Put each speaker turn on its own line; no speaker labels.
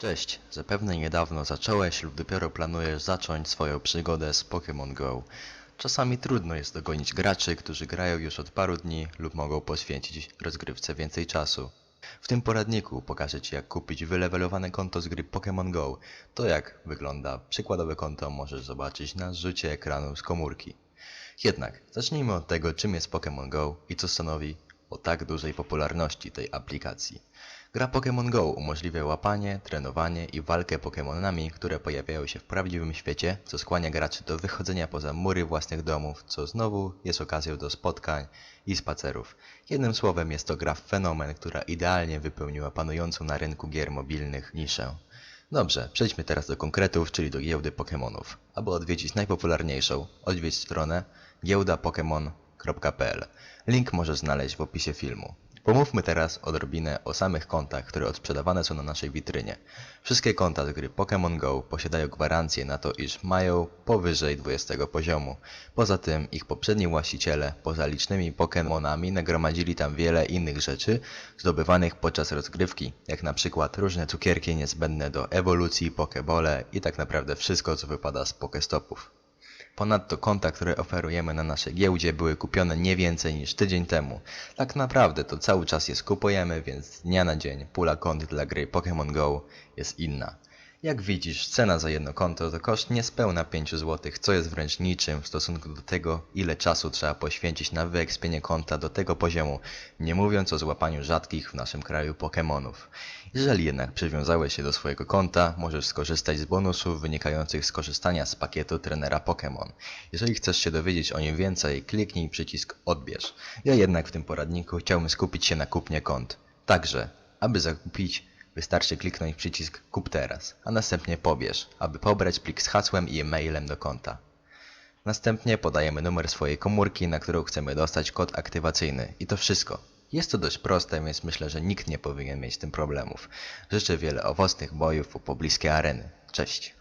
Cześć, zapewne niedawno zacząłeś lub dopiero planujesz zacząć swoją przygodę z Pokémon Go. Czasami trudno jest dogonić graczy, którzy grają już od paru dni lub mogą poświęcić rozgrywce więcej czasu. W tym poradniku pokażę Ci jak kupić wylewelowane konto z gry Pokémon Go. To jak wygląda przykładowe konto możesz zobaczyć na zrzucie ekranu z komórki. Jednak zacznijmy od tego czym jest Pokémon Go i co stanowi o tak dużej popularności tej aplikacji. Gra Pokémon Go umożliwia łapanie, trenowanie i walkę Pokémonami, które pojawiają się w prawdziwym świecie, co skłania graczy do wychodzenia poza mury własnych domów, co znowu jest okazją do spotkań i spacerów. Jednym słowem jest to gra fenomen, która idealnie wypełniła panującą na rynku gier mobilnych niszę. Dobrze, przejdźmy teraz do konkretów, czyli do giełdy Pokémonów. Aby odwiedzić najpopularniejszą, odwiedź stronę Link możesz znaleźć w opisie filmu. Pomówmy teraz odrobinę o samych kontach, które odsprzedawane są na naszej witrynie. Wszystkie konta z gry Pokémon Go posiadają gwarancję na to, iż mają powyżej 20 poziomu. Poza tym ich poprzedni właściciele, poza licznymi Pokémonami, nagromadzili tam wiele innych rzeczy zdobywanych podczas rozgrywki, jak na przykład różne cukierki niezbędne do ewolucji, pokebole i tak naprawdę wszystko, co wypada z pokestopów. Ponadto konta, które oferujemy na naszej giełdzie były kupione nie więcej niż tydzień temu. Tak naprawdę to cały czas je skupujemy, więc z dnia na dzień pula kont dla gry Pokémon Go jest inna. Jak widzisz, cena za jedno konto to koszt niespełna 5 zł, co jest wręcz niczym w stosunku do tego, ile czasu trzeba poświęcić na wyekspienie konta do tego poziomu, nie mówiąc o złapaniu rzadkich w naszym kraju Pokémonów. Jeżeli jednak przywiązałeś się do swojego konta, możesz skorzystać z bonusów wynikających z korzystania z pakietu trenera Pokémon. Jeżeli chcesz się dowiedzieć o nim więcej, kliknij przycisk odbierz. Ja jednak w tym poradniku chciałbym skupić się na kupnie kont. Także, aby zakupić, wystarczy kliknąć przycisk kup teraz, a następnie pobierz, aby pobrać plik z hasłem i e-mailem do konta. Następnie podajemy numer swojej komórki, na którą chcemy dostać kod aktywacyjny. I to wszystko. Jest to dość proste, więc myślę, że nikt nie powinien mieć z tym problemów. Życzę wiele owocnych bojów u pobliskie areny. Cześć!